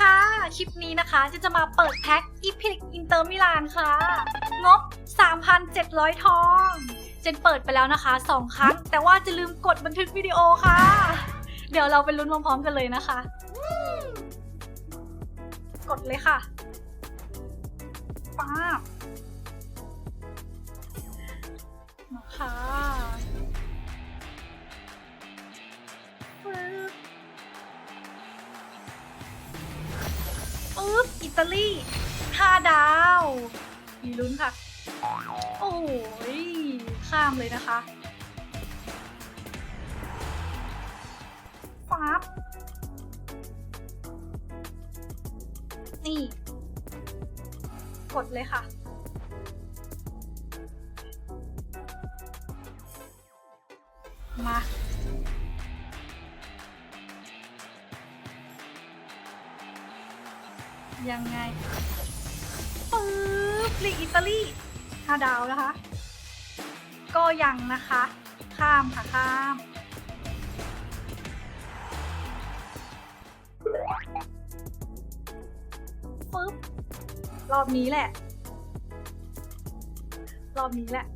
ค่ะ คลิปนี้นะคะจะจะมาเปิดแพ็คอีพิลกอินเตอร์มิลานค่ะ งบ 3,700 ทอง เจนเปิดไปแล้วนะคะ 2 ครั้ง แต่ว่าจะลืมกดบันทึกวิดีโอค่ะ เดี๋ยวเราไปลุ้นพร้อมๆกันเลยนะคะ กดเลยค่ะป้าบมาค่ะ ปึ๊บอิตาลีห้าดาว มีลุ้นค่ะ โอ้ยข้ามเลยนะคะฟับนี่ กดเลยค่ะมา ยังไงปึ๊บลีกอิตาลีห้าดาวนะคะ ก็ยังนะคะ ข้ามค่ะข้ามปึ๊บรอบนี้แหละ รอบนี้แหละ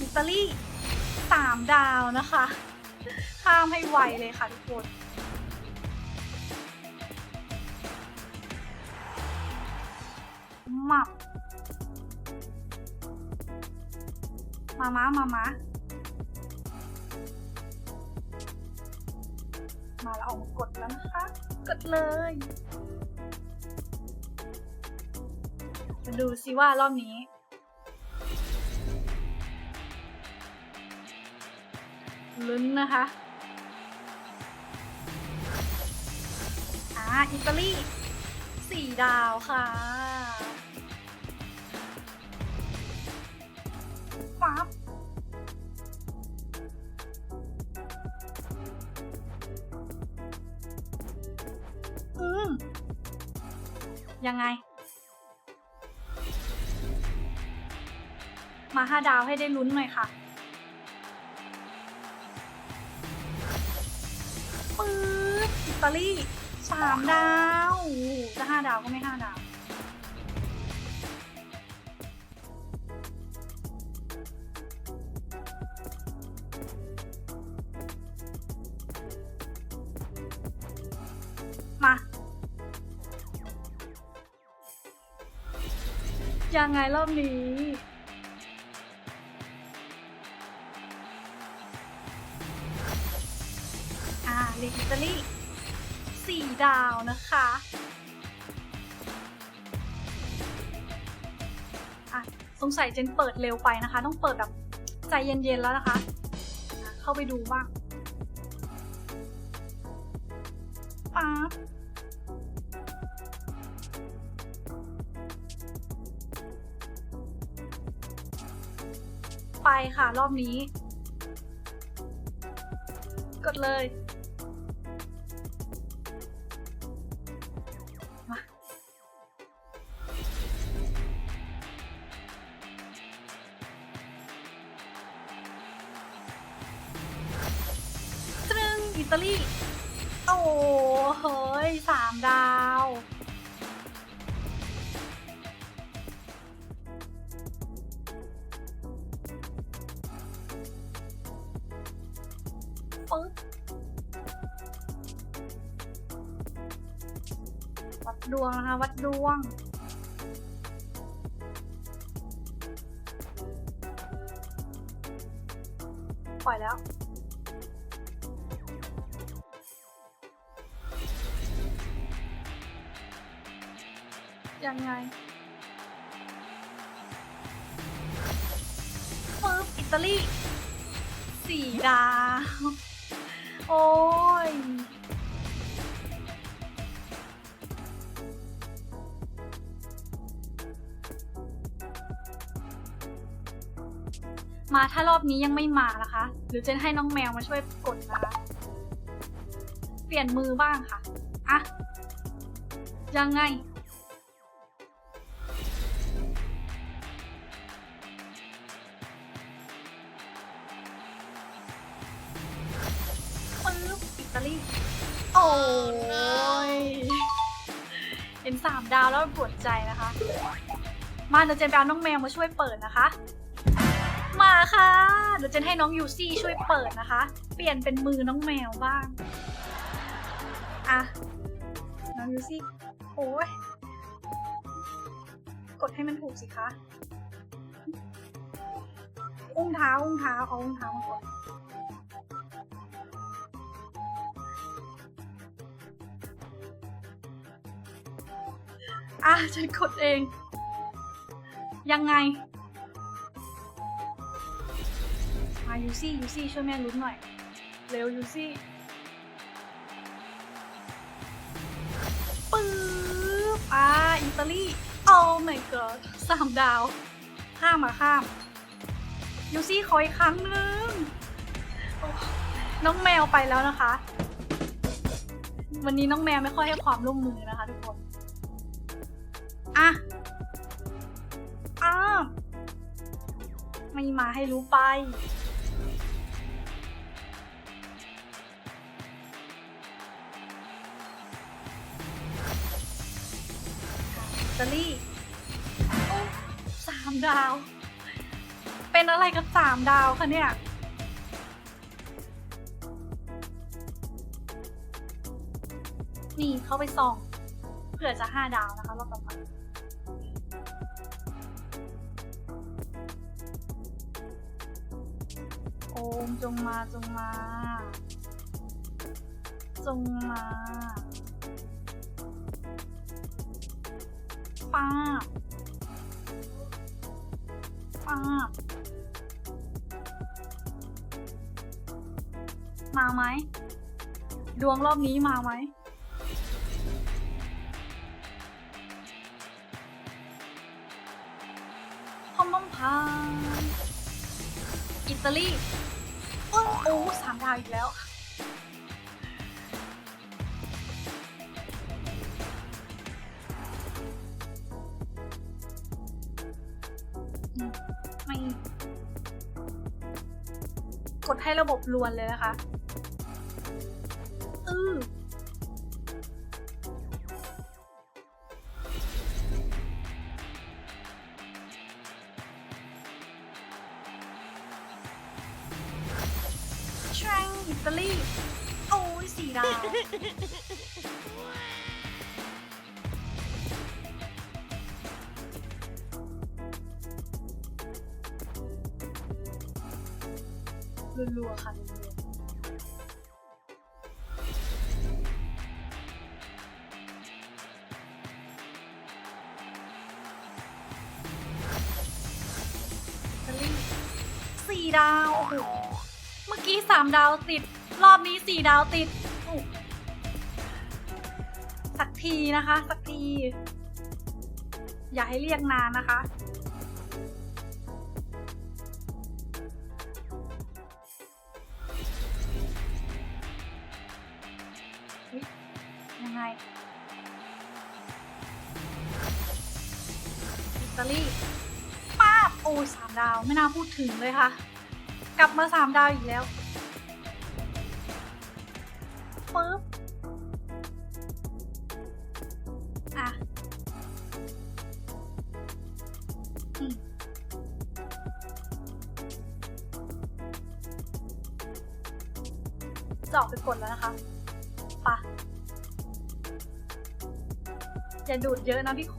อิตาลีสามดาวนะคะ ข้ามให้ไวเลยค่ะทุกคนหมับมามามาม้ามาแล้วออกกดแล้วนะคะ กดเลยมาดูซิว่ารอบนี้ ลุ้นนะคะอ่าอิตาลีสี่ดาวค่ะฟับอืมยังไง มาห้าดาวให้ได้ลุ้นหน่อยค่ะ ปึ๊บอิตาลีสามดาวโอ้โหจะห้าดาวก็ไม่ห้าดาว มายังไงรอบนี้ สงสัยเจนเปิดเร็วไปนะคะ ต้องเปิดแบบใจเย็นๆแล้วนะคะ เข้าไปดูบ้างป๊าบไปค่ะรอบนี้ กดเลย ตาลีโอ้โหเฮ้ยสามดาว ปึ๊บวัดดวงนะคะ วัดดวงปล่อยแล้ว ยังไงปึ๊บอิตาลีสี่ดาว โอ้ยมาถ้ารอบนี้ยังไม่มานะคะ หรือจะให้น้องแมวมาช่วยกดนะคะ เปลี่ยนมือบ้างค่ะ อะ ยังไง ยเห็นสามดาวแล้วปวดใจนะคะ มาเดี๋ยวเจนไปเอาน้องแมวมาช่วยเปิดนะคะ มาค่ะ เดี๋ยวเจนให้น้องยูซี่ช่วยเปิดนะคะ เปลี่ยนเป็นมือน้องแมวบ้าง อะ น้องยูซี่ โอ้ย กดให้มันถูกสิคะ อุ้งเท้า อุ้งเท้า เอาอุ้งเท้ามากด อะฉันกดเอง ยังไงมายูซี่ยูซี่ช่วยแม่ลุ้นหน่อย เร็วยูซี่ปึ๊บอ่าอิตาลีโอ้ my god สามดาว ข้ามมาข้ามยูซี่ขออีกครั้งหนึ่งน้องแมวไปแล้วนะคะ วันนี้น้องแมวไม่ค่อยให้ความร่วมมือนะคะทุกคน อะอ้าวไม่มาให้รู้ไปอิตาลีโอ้สามดาว เป็นอะไรกับสามดาวคะเนี่ย นี่เข้าไปส่อง เผื่อจะห้าดาวนะคะรอบต่อไป มจงมาจงมา จงมาป้าป้ามาไหม ดวงรอบนี้มาไหมพอมพอมพาอิตาลี โอ้โอ้สามดาวอีกแล้ว ไม่ กดให้ระบบลวนเลยนะคะ อิตาลี โอ้ยสี่ดาว รัวๆค่ะอิตาลีสี่ดาว โอ้โห กี้สามดาวติด รอบนี้สี่ดาวติด สักทีนะคะ สักที อย่าให้เรียกนานนะคะยยังไงอิตาลีป้าบโอ้ยสามดาวไม่น่าพูดถึงเลยค่ะ กลับมาสามดาวอีกแล้ว ปึ๊บอะอืมจะออกไปกดแล้วนะคะปะอย่าดูดเยอะนะพี่โค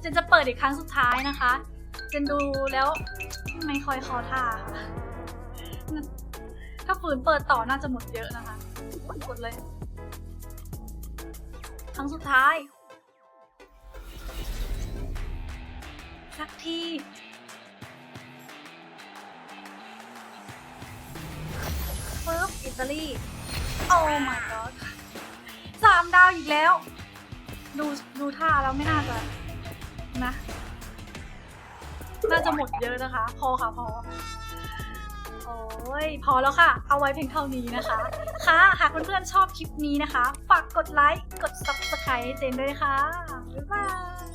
เจนจะเปิดอีกครั้งสุดท้ายนะคะเจนดูแล้วไม่ค่อยคอท่าค่ะถ้าฝืนเปิดต่อน่าจะหมดเยอะนะคะกดเลย ครั้งสุดท้าย สักทีปึ๊บอิตาลี โอ้ my god สามดาวอีกแล้ว ดูดูท่าแล้วไม่น่าจะ นะ น่าจะหมดเยอะนะคะ พอค่ะพอ โอ้ยพอแล้วค่ะ เอาไว้เพียงเท่านี้นะคะ ค่ะ หากเพื่อนๆชอบคลิปนี้นะคะ ฝากกดไลค์ กด subscribe เจนด้วยค่ะ บ๊ายบาย